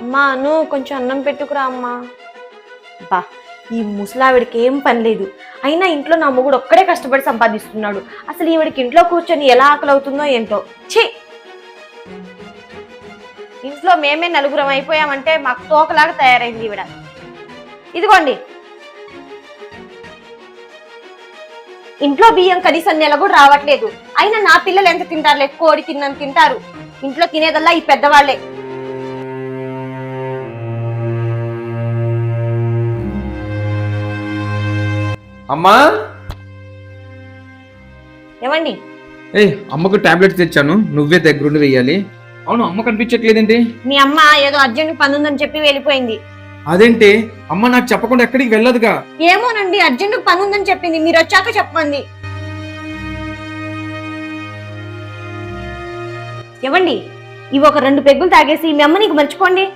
అమ్మా అను కొంచెం అన్నం పెట్టుకురా అమ్మా. బా ఈ ముసలావిడికి ఏం పని లేదు. అయినా ఇంట్లో నా మొగుడు ఒక్కడే కష్టపడి సంపాదిస్తున్నాడు. అసలు ఈవిడికి ఇంట్లో కూర్చొని ఎలా ఆకలి అవుతుందో ఏంటో. ఛీ! ఇంట్లో మేమే నలుగురం అయిపోయామంటే మాకు తోకలాగా తయారైంది ఈవిడ. ఇదిగోండి. ఇంట్లో బియ్యం కనీసం నెల కూడా రావట్లేదు. అయినా నా పిల్లలు ఎంత తింటారులే? కోడి తిన్నంత తింటారు. ఇంట్లో తినేదల్లా ఈ పెద్దవాళ్ళే అమ్మా? ఏమండి? ఏ అమ్మకు టాబ్లెట్స్ తెచ్చాను. నువ్వే దగ్గరుండి వెయ్యాలి. అవును అమ్మ కనిపించట్లేదేంటి? మీ అమ్మ ఏదో అర్జెంట్ పని ఉందని చెప్పి వెళ్ళిపోయింది. అదేంటి? అమ్మ నాకు చెప్పకుండా ఎక్కడికి వెళ్ళదుగా? ఏమోనండి అర్జెంట్ పని ఉందని చెప్పింది. మీరు వచ్చాక చెప్పండి. ఏమండి ఇవి ఒక రెండు పెగ్గులు తాగేసి మీ అమ్మ నీకు మర్చిపోండి.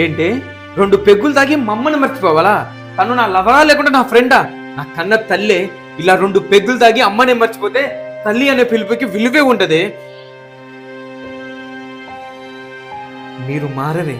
ఏంటి? రెండు పెగ్గులు తాగి మా అమ్మని మర్చిపోవాలా? తను నా లవరా లేకుండా నా ఫ్రెండా? నా కన్న తల్లే ఇలా రెండు పెగ్గులు తాగి అమ్మనే మర్చిపోతే తల్లి అనే పిలుపుకి విలువే ఉంటుంది? మీరు మారరే.